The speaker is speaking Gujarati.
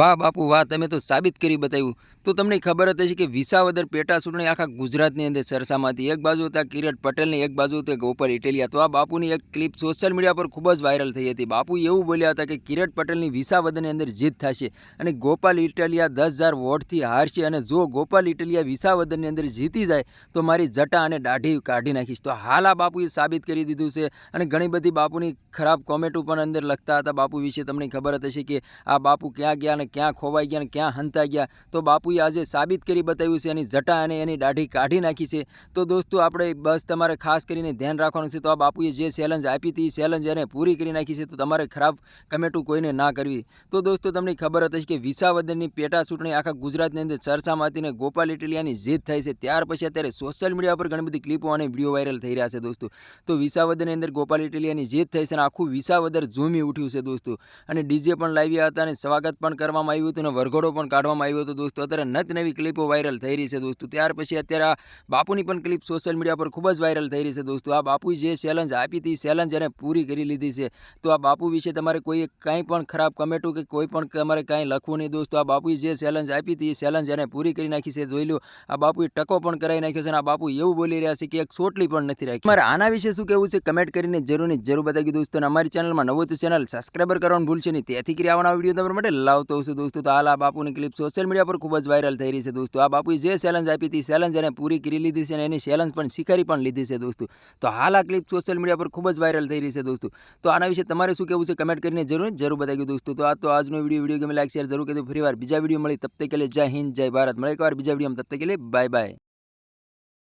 વાહ બાપુ, વાહ, તમે તો સાબિત કરી બતાવ્યું. તો તમને ખબર હશે કે વિસાવદર પેટા ચૂંટણી આખા ગુજરાતની અંદર હતી એક બાજુ હતા કિરીટ પટેલની, એક બાજુ હતા ગોપાલ ઇટેલિયા. તો આ બાપુની એક ક્લિપ સોશિયલ મીડિયા પર ખૂબ જ વાયરલ થઈ હતી. બાપુ એવું બોલ્યા હતા કે કિરીટ પટેલની વિસાવદરની અંદર જીત થશે અને ગોપાલ ઇટેલિયા દસ હજાર વોટથી હારશે અને જો ગોપાલ ઇટેલિયા વિસાવદરની અંદર જીતી જાય, તો મારી જટા અને દાઢી કાઢી નાખીશ. તો હાલ આ બાપુએ સાબિત કરી દીધું છે અને ઘણી બધી બાપુની ખરાબ કોમેન્ટો પણ અંદર લખતા હતા. બાપુ વિશે તમને ખબર જ હશે કે આ બાપુ ક્યાં ગયા અને ક્યાં ખોવાઈ ગયા અને ક્યાં હંતા ગયા, તો બાપુએ આજે સાબિત કરી બતાવ્યું છે, એની જટા અને એની દાઢી કાઢી નાખી છે. તો દોસ્તો, આપણે બસ તમારે ખાસ કરીને ધ્યાન રાખવાનું છે, તો આ બાપુએ જે ચેલેન્જ આપી હતી ચેલેન્જ એને પૂરી કરી નાખી છે, તો તમારે ખરાબ કમેટું કોઈને ના કરવી. તો દોસ્તો, તમને ખબર હતી કે વિસાવદનની પેટા ચૂંટણી આખા ગુજરાતની અંદર ચર્ચામાં હતી ને ગોપાલ ઇટલિયાની જીત થઈ છે. ત્યાર પછી અત્યારે સોશિયલ મીડિયા પર ઘણી બધી ક્લિપો અને વીડિયો વાયરલ થઈ રહ્યા છે દોસ્તો. તો વિસાવદરની અંદર ગોપાલ ઇટલિયાની જીત થઈ છે અને આખું વિસાવદર ઝૂમી ઉઠ્યું છે દોસ્તો. અને ડીજે પણ લાવ્યા હતા અને સ્વાગત પણ કરવામાં આવ્યું હતું અને વરઘોડો પણ કાઢવામાં આવ્યો હતો દોસ્તો. અત્યારે નત નવી ક્લિપો વાયરલ થઈ રહી છે દોસ્તો. ત્યાર પછી અત્યારે આ બાપુની પણ ક્લિપ સોશિયલ મીડિયા પર ખૂબ જ વાયરલ થઈ રહી છે દોસ્તો. આ બાપુએ જે ચેલેન્જ આપી હતી ચેલેન્જ એને પૂરી કરી લીધી છે. તો આ બાપુ વિશે તમારે કોઈ કાંઈ પણ ખરાબ કમેન્ટો કે કોઈ પણ તમારે કાંઈ લખવું નહીં દોસ્તો. આ બાપુએ જે ચેલેન્જ આપી હતી એ ચેલેન્જ એને પૂરી કરી નાખી છે. જોઈ લો, આ બાપુએ ટકો પણ કરાવી નાખ્યો છે અને આ બાપુ એવું બોલી રહ્યા છે કે એક ચોટલી પણ નથી રાખી. મારે આના વિશે શું કહેવું છે કમેન્ટ કરીને જરૂર ને જરૂર બતાવી દોસ્તો. અને અમારી ચેનલમાં નવું તો ચેનલ સબસ્ક્રાઈબર કરવાનું ભૂલશે નહીં. તેથી કરી આવવાના વીડિયો તમારા માટે લાવતો હશે દોસ્તો, તો હાલ આ બાપુની ક્લિપ સોશિયલ મીડિયા પર ખૂબ જ વાયરલ થઈ રહી છે દોસ્તો. આ બાપુએ જે ચેલેન્જ આપી હતી ચેલેન્જ એને પૂરી કરી લીધી છે અને એની ચેલેન્જ પણ સ્વીકારી પણ લીધી છે દોસ્તો. તો હાલ આ ક્લિપ સોશિયલ મીડિયા પર ખૂબ જ વાયરલ થઈ રહી છે દોસ્તો. તો આના વિશે તમારે શું કહેવું છે કમેન્ટ કરીને જરૂર જરૂર બતાવી દોસ્તો. તો આ તો આજનો વીડિયો વીડિયો ગમે લાઈક શેર જરૂર કીધું ફરી વાર બીજા વીડિયો મળી. તબ તક કે લીએ જય હિન્દ, જય ભારત. મળે એકવાર બીજા વીડિયો તબ તક કે લીએ બાય બાય